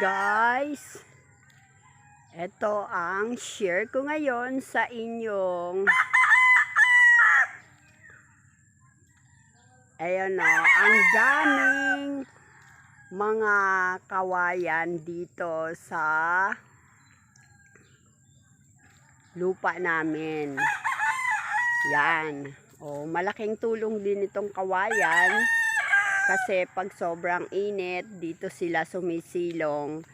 guys. Ito ang share ko ngayon sa inyong Ayan o, ang daming mga kawayan dito sa lupa namin. Yan. O, malaking tulong din itong kawayan kasi pag sobrang init, dito sila sumisilong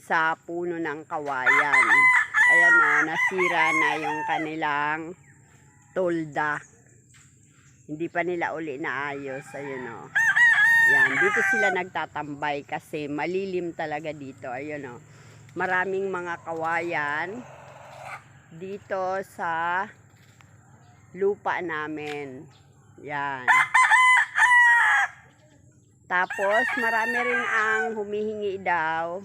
sa puno ng kawayan. Ayan o, nasira na yung kanilang tolda. Hindi pa nila uli naayos. Ayun o. Yan, dito sila nagtatambay kasi malilim talaga dito. Ayun o. Maraming mga kawayan dito sa lupa namin. Yan. Tapos, marami rin ang humihingi daw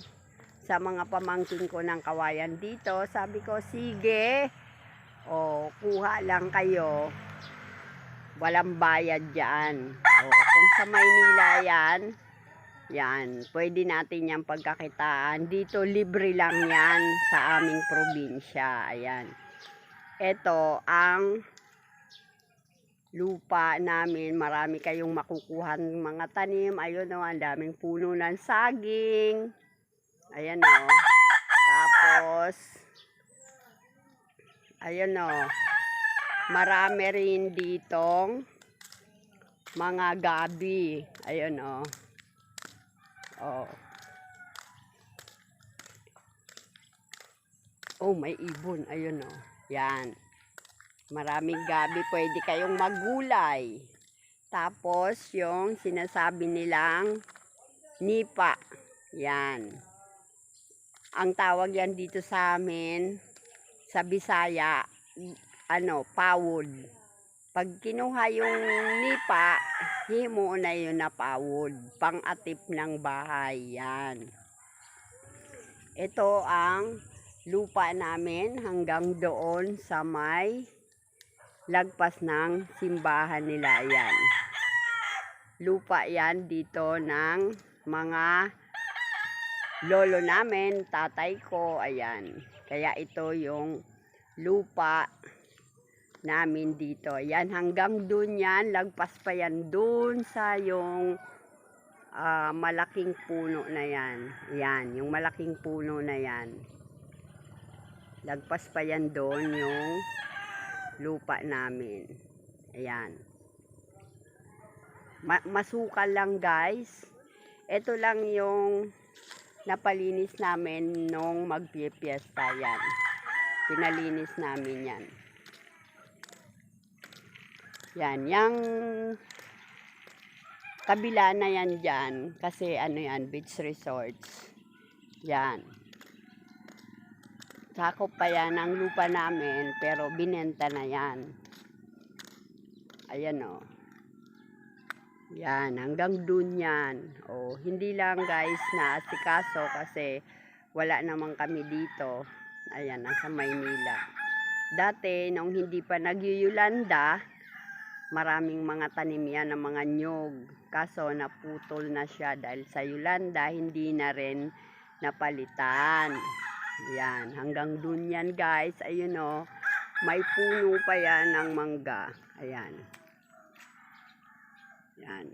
sa mga pamangkin ko ng kawayan dito. Sabi ko, sige, o kuha lang kayo. Walang bayad dyan. O, kung sa Maynila yan, yan, pwede natin yan pagkakitaan. Dito, libre lang yan sa aming probinsya. Ayan. Ito, ang lupa namin. Marami kayong makukuha ng mga tanim. Ayun o, ang daming puno ng saging. Ayan o. Tapos, ayun o. Marami rin ditong mga gabi. Ayun o. Oh. Oh, may ibon. Ayun o. Yan. Maraming gabi pwede kayong magulay. Tapos, yung sinasabi nilang nipa. Yan. Ang tawag yan dito sa amin, sa Bisaya, ano, pawod. Pag kinuha yung nipa, himo na yun na pawod. Pang-atip ng bahay. Yan. Ito ang lupa namin hanggang doon sa may lagpas ng simbahan nila yan. Lupa yan dito ng mga lolo namin, tatay ko, ayan. Kaya ito yung lupa namin dito. Yan, hanggang dun yan, lagpas pa yan dun sa yung ah, malaking puno na yan. Yan, yung malaking puno na yan. Lagpas pa yan doon yung lupa namin. Ayan. Ma- masukal lang guys. Ito lang yung napalinis namin nung magpipiesta yan. Pinalinis namin yan. Yan, yung kabila na yan dyan, kasi ano yan, beach resorts. Yan. Sakop pa yan ang lupa namin, pero binenta na yan. Ayan o. Yan, hanggang dun yan. O, hindi lang guys na asikaso kasi wala naman kami dito. Ayan, nasa Maynila. Dati, nung hindi pa nagyuyulanda, maraming mga tanim yan ng mga nyog. Kaso naputol na siya dahil sa Yolanda, hindi na rin napalitan. Yan, hanggang dun yan guys. Ayun o, may puno pa yan ng mangga. Ayan. Yan.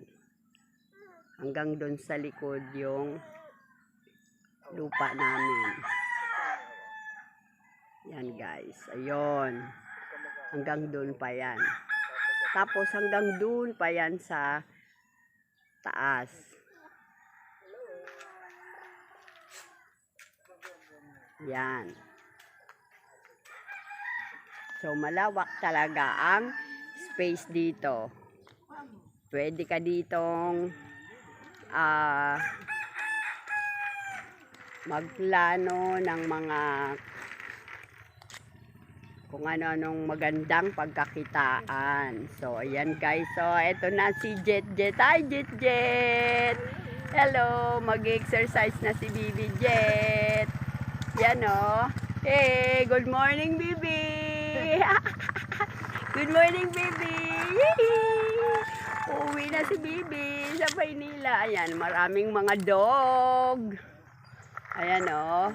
Hanggang dun sa likod yung lupa namin. Yan guys. Ayun. Hanggang dun pa yan. Tapos hanggang dun pa yan sa taas. Yan. So malawak talaga ang space dito. Pwede ka ditong ah magplano ng mga kung ano-anong magandang pagkakitaan. So, ayan guys. So, eto na si Jet Jet. Hi, Jet Jet! Hello! Mag-exercise na si Bibi Jet. Yan o. Hey, good morning, Bibi! good morning! Yee! Uuwi na si Bibi sa Maynila. Ayan, maraming mga dog. Ayan oh.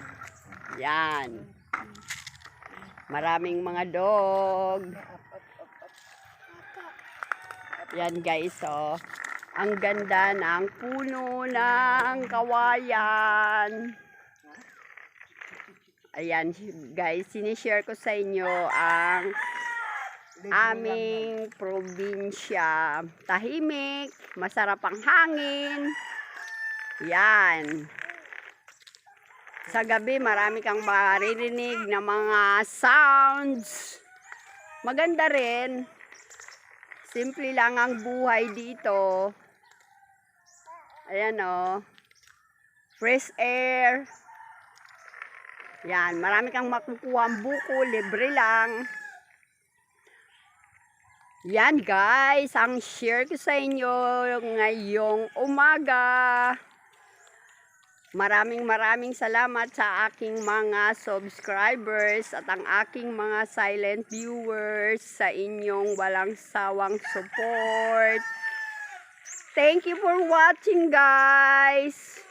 Yan. Maraming mga dog. Yan guys oh. Ang ganda ng puno ng kawayan. Ayan guys, sinishare ko sa inyo ang aming probinsya. Tahimik, masarap ang hangin. Yan. Sa gabi, marami kang maririnig na mga sounds. Maganda rin. Simple lang ang buhay dito. Ayan o. Fresh air. Yan, marami kang makukuha ang buko, libre lang. Yan guys, ang share ko sa inyo ngayong umaga. Maraming maraming salamat sa aking mga subscribers at ang aking mga silent viewers sa inyong walang sawang support. Thank you for watching guys.